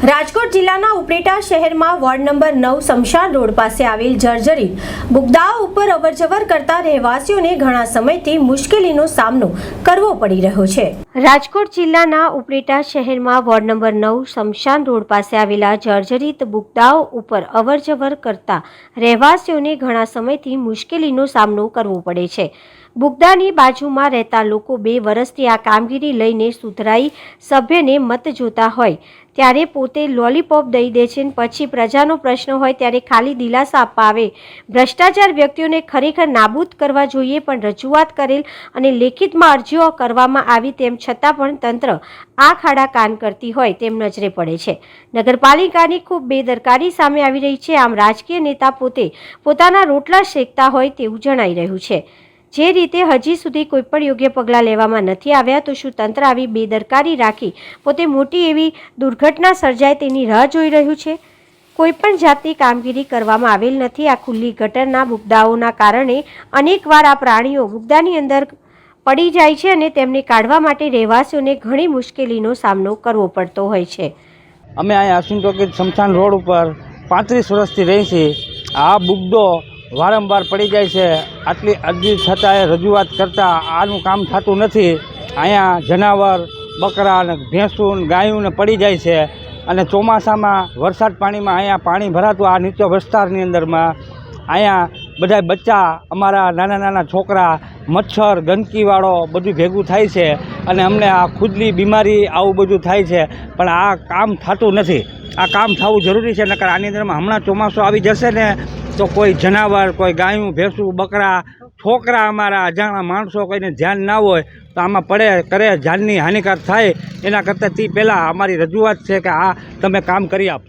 રાજકોટ જિલ્લાના ઉપલેટા શહેરમાં ward number નવ શમશાન રોડ પાસે આવેલ જર્જરિત બુગદાઓ ઉપર અવરજવર કરતા રહેવાસીઓને ઘણા સમયથી મુશ્કેલીનો સામનો કરવો પડી રહ્યો છે. રાજકોટ જિલ્લાના ઉપલેટા શહેરમાં વોર્ડ નંબર નવ શમશાન રોડ પાસે આવેલા જર્જરિત બુગદાઓ ઉપર અવરજવર કરતા રહેવાસીઓને ઘણા સમયથી મુશ્કેલીનો સામનો કરવો પડે છે. બુગદાની બાજુમાં રહેતા લોકો બે વર્ષથી આ કામગીરી લઈને સુધરાઈ સભ્યને મત જોતા હોય ત્યારે પોતે લોલીપોપ દઈ દે છે પછી પ્રજાનો પ્રશ્ન હોય ત્યારે ખાલી દિલાસા આપવા આવે. ભ્રષ્ટાચાર વ્યક્તિઓને ખરેખર નાબૂદ કરવા જોઈએ પણ રજૂઆત કરેલ અને લેખિતમાં અરજીઓ કરવામાં આવી તેમ છતાં પણ તંત્ર આ ખાડા કાન કરતી હોય તેમ નજરે પડે છે. નગરપાલિકાની ખૂબ બેદરકારી સામે આવી રહી છે. આમ રાજકીય નેતા પોતે પોતાના રોટલા શેકતા હોય તેવું જણાઈ રહ્યું છે. જે રીતે હજી સુધી કોઈ પણ યોગ્ય પગલાં લેવામાં નથી આવ્યા, તો શું તંત્ર આવી બેદરકારી રાખી પોતે મોટી એવી દુર્ઘટના સર્જાય તેની રાહ જોઈ રહ્યું છે? કોઈ પણ જાતની કામગીરી કરવામાં આવેલ નથી. આ ખુલ્લી ગટરના બુગદાઓના કારણે અનેકવાર આ પ્રાણીઓ બુગદાની અંદર પડી જાય છે અને તેમને કાઢવા માટે રહેવાસીઓને ઘણી મુશ્કેલીનો સામનો કરવો પડતો હોય છે. અમે અહીંયા શમશાન રોડ ઉપર પાંત્રીસ વર્ષથી રહી આ બુગદો વારંવાર પડી જાય છે. આટલી અરજી છતાંય રજૂઆત કરતાં આનું કામ થતું નથી. અહીંયા જનાવર, બકરા અને ભેંસું ને ગાયું ને પડી જાય છે. અને ચોમાસામાં વરસાદ પાણીમાં અહીંયા પાણી ભરાતું આ નીચો વિસ્તારની અંદરમાં. અહીંયા બધા બચ્ચા, અમારા નાના નાના છોકરા, મચ્છર, ગંદકીવાળો બધું ભેગું થાય છે. અને અમને આ ખુદલી બીમારી આવું બધું થાય છે. પણ આ કામ થતું નથી. આ કામ થવું જરૂરી છે, નકર આની અંદરમાં હમણાં ચોમાસું આવી જશે ને, તો કોઈ જનાવર, કોઈ ગાયું, ભેંસું, બકરા, છોકરા અમારા અજાણા માણસો કોઈને ધ્યાન ના હોય, તો આમાં પડે, કરે, જાનની હાનિકાર થાય, એના કરતાં તે પહેલાં અમારી રજૂઆત છે કે આ તમે કામ કરી આપો